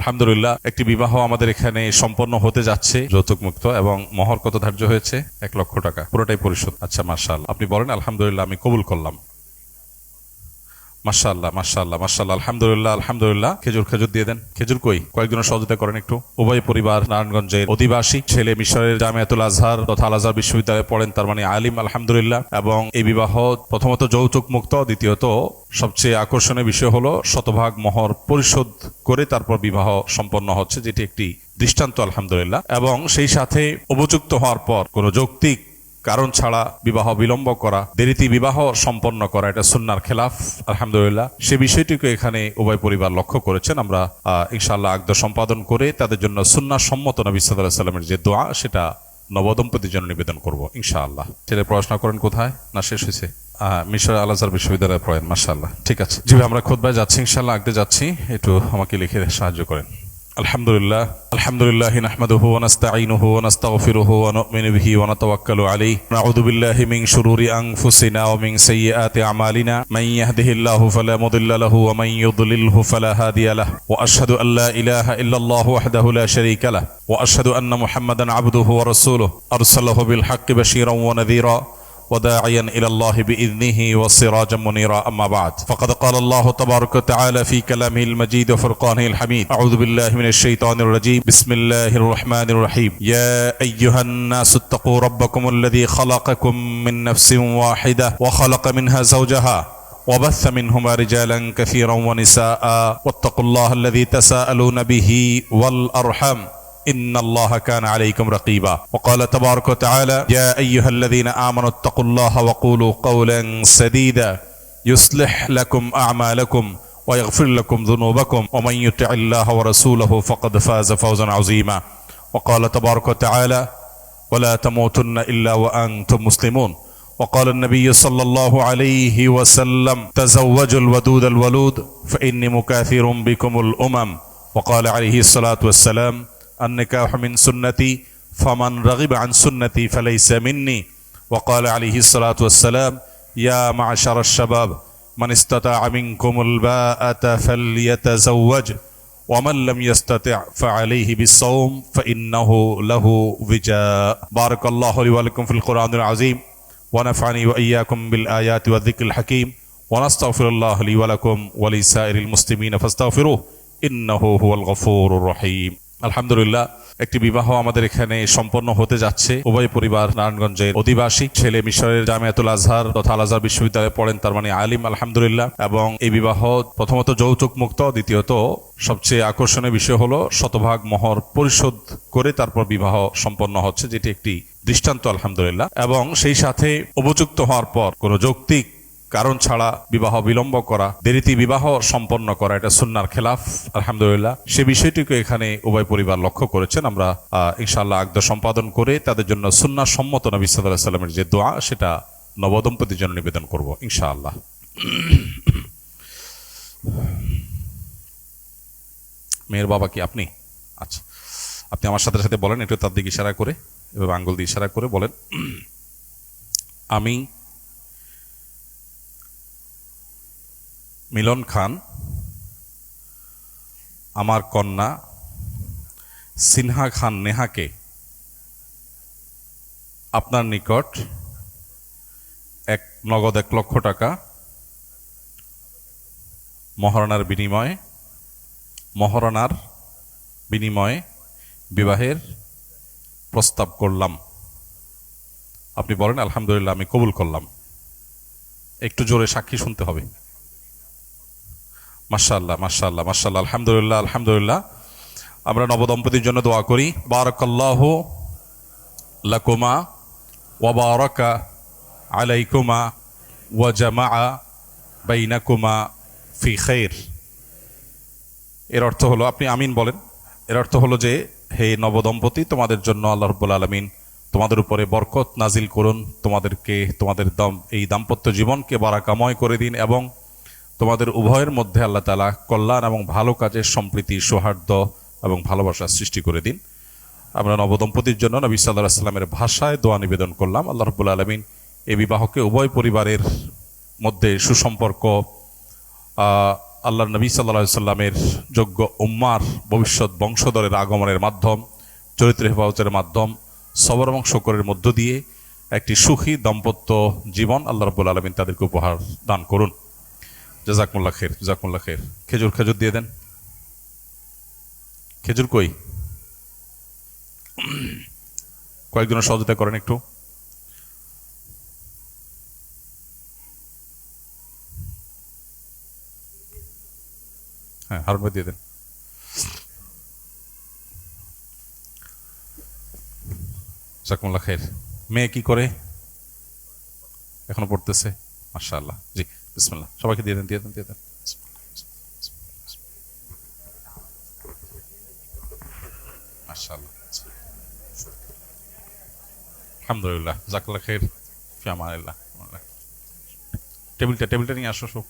আলহামদুলিল্লাহ, একটি বিবাহ আমাদের এখানে সম্পন্ন হতে যাচ্ছে। যৌতুক মুক্ত এবং মহর কত ধার্য হয়েছে? এক লক্ষ টাকা। পুরোটাই পরিশোধ। আচ্ছা মার্শাল আপনি বলেন, আলহামদুলিল্লাহ, আমি কবুল করলাম। মাশাল্লাহ মাশাল্লাহ মাশাল্লাহ আলহামদুলিল্লাহ আলহামদুলিল্লাহ। খেজুর খেজুর দিয়ে দেন। খেজুর কই? কয়েকজনের সহযোগিতা করেন একটু। উভয় পরিবার নারায়ণগঞ্জের অধিবাসী, ছেলে মিশরের জামিয়াতুল আজহার তথা আল আজহার বিশ্ববিদ্যালয়ে পড়েন, তার মানে আলিম, আলহামদুলিল্লাহ। এবং এই বিবাহ প্রথমত যৌতুক মুক্ত, দ্বিতীয়ত সবচেয়ে আকর্ষণীয় বিষয় হলো শতভাগ মহর পরিশোধ করে তারপর বিবাহ সম্পন্ন হচ্ছে, যেটি একটি দৃষ্টান্ত, আলহামদুলিল্লাহ। এবং সেই সাথে উপযুক্ত হওয়ার পর কোনো যৌক্তিক কারণ ছাড়া বিবাহ বিলম্ব করা, দেরিতে বিবাহ সম্পন্ন করা, এটা সুন্নার খেলাফ, আলহামদুলিল্লাহ। সে বিষয়টিকে এখানে উভয় পরিবার লক্ষ্য করেছেন। আমরা ইনশাআল্লাহ আগ্দ সম্পাদন করে তাদের জন্য সুন্না সম্মত নবী সাল্লাহ সাল্লামের যে দোয়া, সেটা নবদম্পতির জন্য নিবেদন করব, ইনশাআল্লাহ। ছেলে পড়াশোনা করেন কোথায়? না শেষ হয়েছে? মিশর আল আজহার বিশ্ববিদ্যালয়ে পড়েন, মাশাআল্লাহ। ঠিক আছে। জি আমরা খোদবায় যাচ্ছি ইনশাল্লাহ আগতে যাচ্ছি। একটু আমাকে লিখে সাহায্য করেন। الحمد لله الحمد لله نحمده ونستعينه ونستغفره ونؤمن به ونتوكل عليه نعوذ بالله من شرور أنفسنا ومن سيئات أعمالنا من يهده الله فلا مضل له ومن يضلله فلا هادي له وأشهد أن لا إله إلا الله وحده لا شريك له وأشهد أن محمدا عبده ورسوله أرسله بالحق بشيرا ونذيرا وداعيا إلى الله بإذنه وسراجا منيرا. أما بعد فقد قال الله تبارك وتعالى في كلامه المجيد وفرقانه الحميد أعوذ بالله من الشيطان الرجيم. بسم الله الرحمن الرحيم. يا أيها الناس اتقوا ربكم الذي خلقكم من نفس واحدة وخلق منها زوجها وبث منهما رجالا كثيرا ونساء واتقوا الله الذي تساءلون به والارحام إن الله كان عليكم رقيبا. وقال تبارك وتعالى يا أيها الذين آمنوا اتقوا الله وقولوا قولا سديدا. يصلح لكم أعمالكم ويغفر لكم ذنوبكم. ومن يطع الله ورسوله فقد فاز فوزا عظيما. وقال تبارك وتعالى ولا تموتن إلا وأنتم مسلمون. وقال النبي صلى الله عليه وسلم تزوجوا الودود الولود فإني مكاثر بكم الأمم. وقال عليه الصلاة والسلام النكاح من سنتي فمن رغب عن سنتي فليس مني. وقال عليه الصلاة والسلام يا معشر الشباب من استطاع منكم الباءة فليتزوج ومن لم يستطع فعليه بالصوم فإنه له وجاء. بارك الله لي ولكم في القرآن العظيم ونفعني وإياكم بالآيات والذكر الحكيم ونستغفر الله لي ولكم ولسائر المسلمين فاستغفروه إنه هو الغفور الرحيم. আলহামদুলিল্লাহ, একটি বিবাহ আমাদের এখানে সম্পন্ন হতে যাচ্ছে। উভয় পরিবার নারায়ণগঞ্জের অধিবাসী, ছেলে মিশরের জামিয়াতুল আজহার তথা আল আজহার বিশ্ববিদ্যালয়ে পড়েন, তার মানে আলিম, আলহামদুলিল্লাহ। এবং এই বিবাহ প্রথমত যৌতুক মুক্ত, দ্বিতীয়ত সবচেয়ে আকর্ষণীয় বিষয় হলো শতভাগ মহর পরিশোধ করে তারপর বিবাহ সম্পন্ন হচ্ছে, যেটি একটি দৃষ্টান্ত, আলহামদুলিল্লাহ। এবং সেই সাথে উপযুক্ত হওয়ার পর কোনো যৌক্তিক কারণ ছাড়া বিবাহ বিলম্ব করা, দেরিতে বিবাহ সম্পন্ন করা, এটা সুন্নার খেলাফ, আলহামদুলিল্লাহ। সে বিষয়টিকে এখানে উভয় পরিবার লক্ষ্য করেছেন। আমরা ইনশাআল্লাহ আগ্দ সম্পাদন করে তাদের জন্য সুন্না সম্মত নবী সাল্লাহ সাল্লামের যে দোয়া, সেটা নবদম্পতির জন্য নিবেদন করব, ইনশাআল্লাহ। মেয়ের বাবা কি আপনি? আচ্ছা আপনি আমার সাথে সাথে বলেন, একটু তার দিকে ইশারা করে, এভাবে আঙ্গুল দিয়ে ইশারা করে বলেন। আমি মিলন খান, আমার কন্যা সিনহা খান নেহাকে আপনার নিকট এক নগদ এক লক্ষ টাকা মহারণার বিনিময়ে মহারণার বিনিময়ে বিবাহের প্রস্তাব করলাম। আপনি বলেন, আলহামদুলিল্লাহ, আমি কবুল করলাম। একটু জোরে সাক্ষী শুনতে হবে। মাশাল্লাহ মাশাল্লাহ মাশাল্লাহ আলহামদুলিল্লাহ আলহামদুলিল্লাহ। আমরা নবদম্পতির জন্য দোয়া করি। বারাকাল্লাহ লাকুমা ওয়া বারাকা আলাইকুমা ওয়া জামা বাইনাকুমা ফি খাইর। এর অর্থ হলো, আপনি আমিন বলেন। এর অর্থ হলো যে, হে নবদম্পতি, তোমাদের জন্য আল্লাহ রব্বুল আলমিন তোমাদের উপরে বরকত নাজিল করুন। তোমাদেরকে, তোমাদের দম, এই দাম্পত্য জীবনকে বারাকাময় করে দিন এবং তোমাদের উভয়ের মধ্যে আল্লাহ তালা কল্যাণ এবং ভালো কাজের সম্প্রীতি, সৌহার্দ্য এবং ভালোবাসার সৃষ্টি করে দিন। আমরা নবদম্পতির জন্য নবী সাল্লাহ সাল্লামের ভাষায় দোয়া নিবেদন করলাম। আল্লাহ রব্বুল আলমিন এই বিবাহকে উভয় পরিবারের মধ্যে সুসম্পর্ক আল্লাহ নবী সাল্লা সাল্লামের যোগ্য উম্মার ভবিষ্যৎ বংশধরের আগমনের মাধ্যম, চরিত্র হেফাজতের মাধ্যম, সবর এবং শকরের মধ্য দিয়ে একটি সুখী দাম্পত্য জীবন আল্লাহ রব্বুল আলমিন তাদেরকে উপহার দান করুন। জাজাকমুল্লা খের জাজাকমুল্লা খের খেজুর খেজুর দিয়ে দেন। খেজুর কই? কয়েকজনের সহযোগিতা করেন একটু। হ্যাঁ হারুন ভাই দিয়ে দেন। জাকুমুল্লাহ খের মেয়ে কি করে? এখনও পড়তেছে। মাশাআল্লাহ, জি। সবাইকে দিয়ে দেন দিয়ে দেন দিয়ে দেন আলহামদুলিল্লাহ জাকাল্লাহ খের ফিয়ামানিল্লাহ টেবিলটা টেবিলটা নিয়ে আসো সব